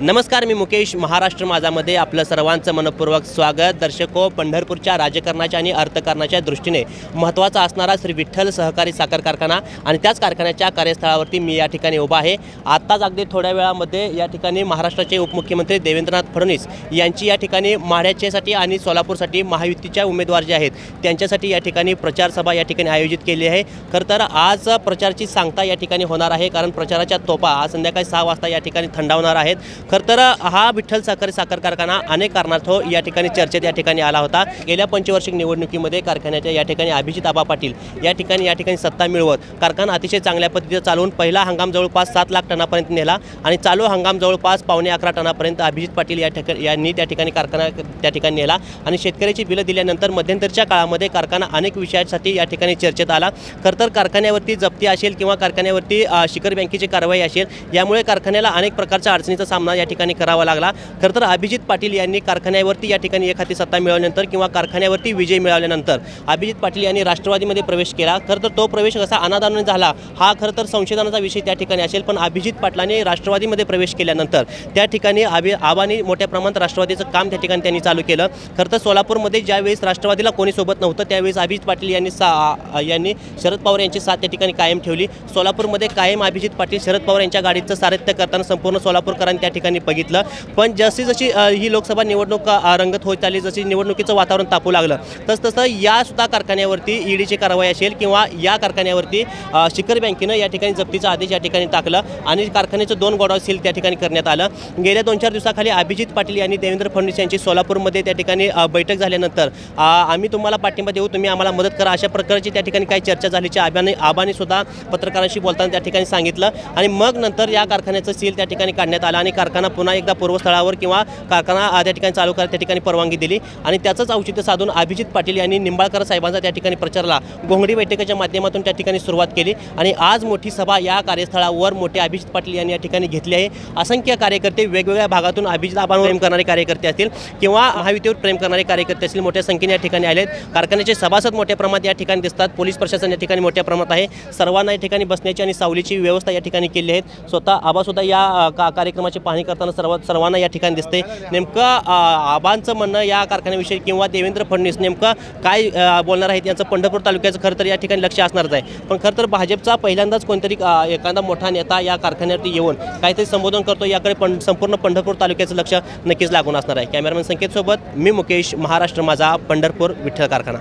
नमस्कार मी मुकेश महाराष्ट्र माझामध्ये आपलं सर्वांचं मनपूर्वक स्वागत. दर्शको पंढरपूरच्या राजकारणाच्या आणि अर्थकारणाच्या दृष्टीने महत्त्वाचा असणारा श्री विठ्ठल सहकारी साखर कारखाना आणि त्याच कारखान्याच्या कार्यस्थळावरती मी या ठिकाणी उभा आहे. आत्ताच अगदी थोड्या वेळामध्ये या ठिकाणी महाराष्ट्राचे उपमुख्यमंत्री देवेंद्रनाथ फडणवीस यांची या ठिकाणी माढ्याच्यासाठी आणि सोलापूरसाठी महायुतीच्या उमेदवार जे आहेत त्यांच्यासाठी या ठिकाणी प्रचारसभा या ठिकाणी आयोजित केली आहे. खरं तर आज प्रचारची सांगता या ठिकाणी होणार आहे कारण प्रचाराच्या तोपा आज संध्याकाळी सहा वाजता या ठिकाणी थंडावणार आहेत. खरं तर हा विठ्ठल साखर साखर कारखाना अनेक कारणार्थ या ठिकाणी चर्चेत या ठिकाणी आला होता. गेल्या पंचवार्षिक निवडणुकीमध्ये कारखान्याच्या या ठिकाणी अभिजित आबा पाटील या ठिकाणी या ठिकाणी सत्ता मिळवत. कारखाना अतिशय चांगल्या पद्धतीने चालवून पहिला हंगाम जवळपास सात लाख टनापर्यंत नेला आणि चालू हंगाम जवळपास पावणे अकरा टनापर्यंत अभिजित पाटील या ठिकाणी यांनी त्या ठिकाणी कारखाना त्या ठिकाणी नेला आणि शेतकऱ्याची बिलं दिल्यानंतर मध्यंतरच्या काळामध्ये कारखाना अनेक विषयांसाठी या ठिकाणी चर्चेत आला. खरंतर कारखान्यावरती जप्ती असेल किंवा कारखान्यावरती शिखर बँकेची कारवाई असेल यामुळे कारखान्याला अनेक प्रकारच्या अडचणीचा सामना या ठिकाणी करावा लागला. खरं तर अभिजित पाटील यांनी कारखान्यावरती या ठिकाणी एक हाती सत्ता मिळवल्यानंतर किंवा कारखान्यावरती विजय मिळवल्यानंतर अभिजित पाटील यांनी राष्ट्रवादीमध्ये प्रवेश केला. खरं तर तो प्रवेश कसा अनादानाने झाला हा खरं तर संशोधनाचा विषय त्या ठिकाणी असेल. पण अभिजित पाटलांनी राष्ट्रवादीमध्ये प्रवेश केल्यानंतर त्या ठिकाणी अभि आबांनी मोठ्या प्रमाणात राष्ट्रवादीचं काम त्या ठिकाणी त्यांनी चालू केलं. खरं तर सोलापूरमध्ये ज्यावेळेस राष्ट्रवादीला कोणी सोबत नव्हतं त्यावेळेस अभिजित पाटील यांनी सा यांनी शरद पवार यांची साथ त्या ठिकाणी कायम ठेवली. सोलापूरमध्ये कायम अभिजित पाटील शरद पवार यांच्या गाडीचं सारथ्य करताना संपूर्ण सोलापूरकरांनी त्या ठिकाणी बघितलं. पण जशी जशी ही लोकसभा निवडणूक रंगत होत आली जशी निवडणुकीचं वातावरण तापू लागलं तस तसं यासुद्धा कारखान्यावरती ईडीची कारवाई असेल किंवा या कारखान्यावरती शिखर बँकेनं या ठिकाणी जप्तीचा आदेश या ठिकाणी टाकलं आणि कारखान्याचं दोन गोडाऊन सील त्या ठिकाणी करण्यात आलं. गेल्या दोन चार दिवसाखाली अभिजित पाटील यांनी देवेंद्र फडणवीस यांची सोलापूरमध्ये त्या ठिकाणी बैठक झाल्यानंतर आम्ही तुम्हाला पाठिंबा देऊ तुम्ही आम्हाला मदत करा अशा प्रकारची त्या ठिकाणी काही चर्चा झालीची आबाने आबाने सुद्धा पत्रकारांशी बोलताना त्या ठिकाणी सांगितलं आणि मग नंतर या कारखान्याचं सील त्या ठिकाणी काढण्यात आलं आणि कारखाना पुन्हा एकदा पूर्वस्थळावर किंवा कारखाना त्या ठिकाणी चालू करायला त्या ठिकाणी परवानगी दिली. आणि त्याचंच औचित्य साधून अभिजित पाटील यांनी निंबाळकर साहेबांचा त्या ठिकाणी प्रचाराला. घोंगडी बैठकीच्या माध्यमातून त्या ठिकाणी सुरुवात केली. आणि आज मोठी सभा या कार्यस्थळावर मोठे अभिजित पाटील यांनी या ठिकाणी घेतली आहे. असंख्य कार्यकर्ते वेगवेगळ्या भागातून अभिजित आबांवर प्रेम करणारे कार्यकर्ते असतील किंवा महायुतीवर प्रेम करणारे कार्यकर्ते असतील. मोठ्या संख्येने या ठिकाणी आलेत. कारखान्याचे सभासद मोठ्या प्रमाणात या ठिकाणी दिसतात. पोलीस प्रशासन या ठिकाणी मोठ्या प्रमाणात आहे. सर्वांना या ठिकाणी बसण्याची आणि सावलीची व्यवस्था या ठिकाणी केली आहे. स्वतः आबासुद्धा या का कार्यक्रमाची पाहणी करताना सर्व सर्वांना या ठिकाणी दिसते नेमकं आबांचं म्हणणं या कारखान्याविषयी किंवा देवेंद्र फडणवीस नेमकं काय बोलणार आहेत यांचं पंढरपूर तालुक्याचं खरं तर या ठिकाणी लक्ष असणारच आहे. पण खरं तर भाजपचा पहिल्यांदाच कोणतरी एखादा मोठा नेता या कारखान्यावरती येऊन काहीतरी संबोधन करतो याकडे पण संपूर्ण पंढरपूर तालुक्याचं लक्ष नक्कीच लागून असणार आहे. कॅमेरामॅन संकेतसोबत मी मुकेश महाराष्ट्र माझा पंढरपूर विठ्ठल कारखाना.